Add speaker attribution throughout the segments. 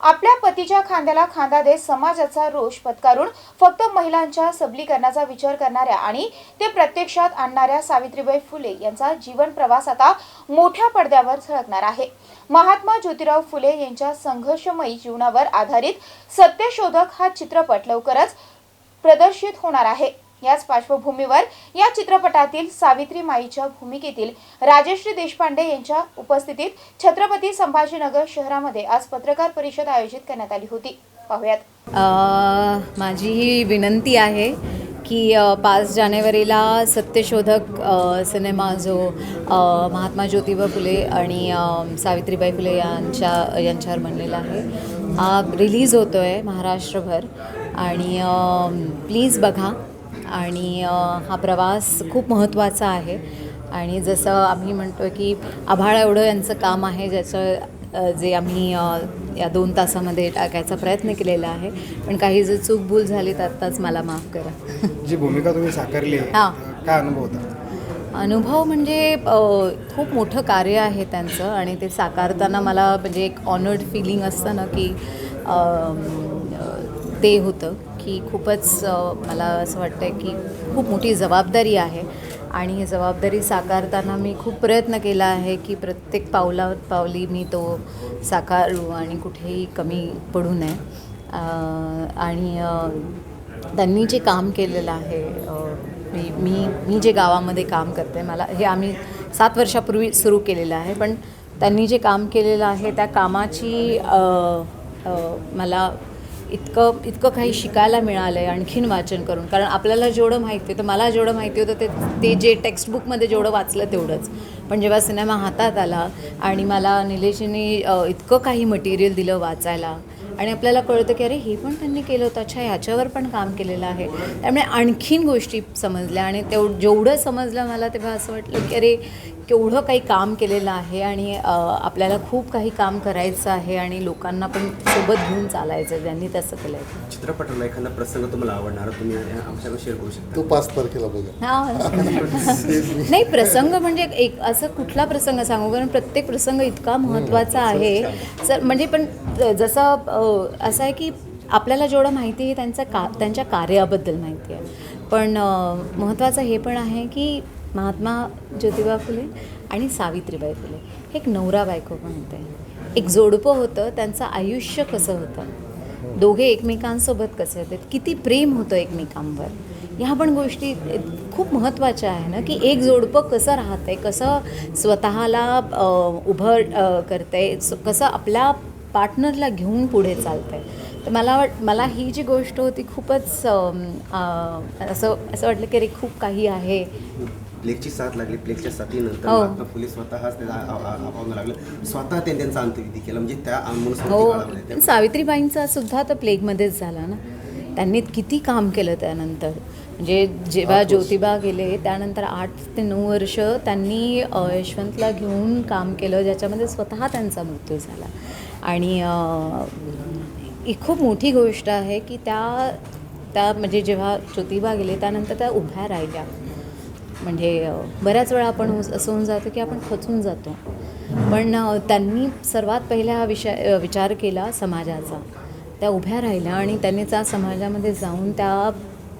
Speaker 1: आपल्या पतीच्या खांद्याला खांदा देत समाजाचा रोष पत्करून फक्त महिलांच्या सबलीकरणाचा विचार करणाऱ्या आणि ते प्रत्यक्षात आणणाऱ्या सावित्रीबाई फुले यांचा जीवन प्रवास आता मोठ्या पडद्यावर झळकणार आहे. महात्मा ज्योतिराव फुले यांच्या संघर्षमयी जीवनावर आधारित सत्यशोधक हा चित्रपट लवकरच प्रदर्शित होणार आहे. याच पार्श्वभूमीवर या चित्रपटातील सावित्री माईच्या भूमिकेतील राजश्री देशपांडे यांच्या उपस्थितीत छत्रपती संभाजीनगर शहरामध्ये आज पत्रकार परिषद आयोजित करण्यात आली होती. पाहूयात.
Speaker 2: माझी ही विनंती आहे की पाच जानेवारीला सत्यशोधक सिनेमा जो महात्मा ज्योतिबा फुले आणि सावित्रीबाई फुले यांच्या यांच्यावर बनलेला आहे हा रिलीज होतो आहे महाराष्ट्रभर. आणि प्लीज बघा आणि हा प्रवास खूप महत्त्वाचा आहे. आणि जसं आम्ही म्हणतो की आभाळ एवढं यांचं काम आहे ज्याचं जे आम्ही या दोन तासामध्ये टाकायचा प्रयत्न केलेला आहे. पण काही जर चूक भूल झाली तर आत्ताच मला माफ करा.
Speaker 3: जी भूमिका तुम्ही साकारली आहे
Speaker 2: हां.
Speaker 3: काय अनुभव होता?
Speaker 2: अनुभव म्हणजे खूप मोठं कार्य आहे त्यांचं आणि ते साकारताना मला म्हणजे एक ऑनर्ड फिलिंग असतं ना की ते होतं की खूपच मला असं वाटतं आहे की खूप मोठी जबाबदारी आहे. आणि ही जबाबदारी साकारताना मी खूप प्रयत्न केला आहे की प्रत्येक पावला पावली मी तो साकारू आणि कुठेही कमी पडू नये. आणि त्यांनी जे काम केलेलं आहे मी मी मी जे गावामध्ये काम करते मला हे आम्ही सात वर्षापूर्वी सुरू केलेलं आहे पण त्यांनी जे काम केलेलं आहे त्या कामाची आ, आ, मला इतकं इतकं काही शिकायला मिळालं आहे आणखीन वाचन करून. कारण आपल्याला जेवढं माहिती होतं मला जेवढं माहिती होतं ते ते जे टेक्स्टबुकमध्ये जेवढं वाचलं तेवढंच. पण जेव्हा सिनेमा हातात आला आणि मला निलेशनी इतकं काही मटेरियल दिलं वाचायला आणि आपल्याला कळतं की अरे हे पण त्यांनी केलं होतं. अच्छा ह्याच्यावर पण काम केलेलं आहे. त्यामुळे आणखीन गोष्टी समजल्या आणि तेव जेवढं समजलं मला तेव्हा असं वाटलं की अरे केवढं काही काम केलेलं आहे आणि आपल्याला खूप काही काम करायचं आहे आणि लोकांना पण सोबत घेऊन चालायचं ज्यांनी तसं केलं आहे
Speaker 4: चित्रपटाला एखादा प्रसंग तुम्हाला आवडणार तुम्ही आमच्याकडे शेअर करू शकता.
Speaker 5: तू पाच तारखेला बघा
Speaker 2: हा. नाही प्रसंग म्हणजे एक असं कुठला प्रसंग सांगू? कारण प्रत्येक प्रसंग इतका महत्त्वाचा आहे. सर म्हणजे पण जसं असं आहे की आपल्याला जेवढं माहिती आहे त्यांचं का त्यांच्या कार्याबद्दल माहिती आहे. पण महत्त्वाचं हे पण आहे की महात्मा ज्योतिबा फुले आणि सावित्रीबाई फुले. हे एक नवरा बायको पण होते एक जोडपं होतं त्यांचं आयुष्य कसं होतं? दोघे एकमेकांसोबत कसे होते? किती प्रेम होतं एकमेकांवर? ह्या पण गोष्टी खूप महत्त्वाच्या आहे ना की एक जोडपं कसं राहतंय कसं स्वतःला उभं करत करतंय कसं आपल्या पार्टनरला घेऊन पुढे चालतंय. तर मला वाट मला ही जी गोष्ट होती खूपच असं असं वाटलं की अरे खूप काही आहे.
Speaker 4: प्लेगची साथ लागली प्लेगच्या साथीनंतर
Speaker 2: हो.
Speaker 4: महात्मा फुले स्वतःच अभावनं लागलं. स्वतः त्यांनी त्यांचा अंत्यविधी केला म्हणजे त्या मनुस्मृती
Speaker 2: हो. पण सावित्रीबाईंचा सुद्धा तर प्लेगमध्येच झाला ना. त्यांनी किती काम केलं त्यानंतर. म्हणजे जेव्हा ज्योतिबा गेले त्यानंतर आठ ते नऊ वर्ष त्यांनी अ, यशवंतला घेऊन काम केलं ज्याच्यामध्ये स्वतः त्यांचा मृत्यू झाला. आणि अ, ही खूप मोठी गोष्ट आहे की त्या त्या म्हणजे जेव्हा ज्योतिबा गेले त्यानंतर त्या उभ्या राहिल्या. म्हणजे बऱ्याच वेळा आपण असं होऊन जातं की आपण खचून जातो. पण त्यांनी सर्वात पहिला हा विषय विचार केला समाजाचा. त्या उभ्या राहिल्या आणि त्यांनी त्या समाजामध्ये जाऊन त्या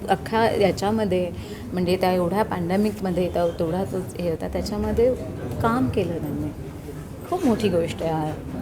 Speaker 2: अख्ख्या याच्यामध्ये म्हणजे त्या एवढ्या पॅन्डेमिकमध्ये त्या तेवढा हे होता त्याच्यामध्ये काम केलं त्यांनी. खूप मोठी गोष्ट आहे.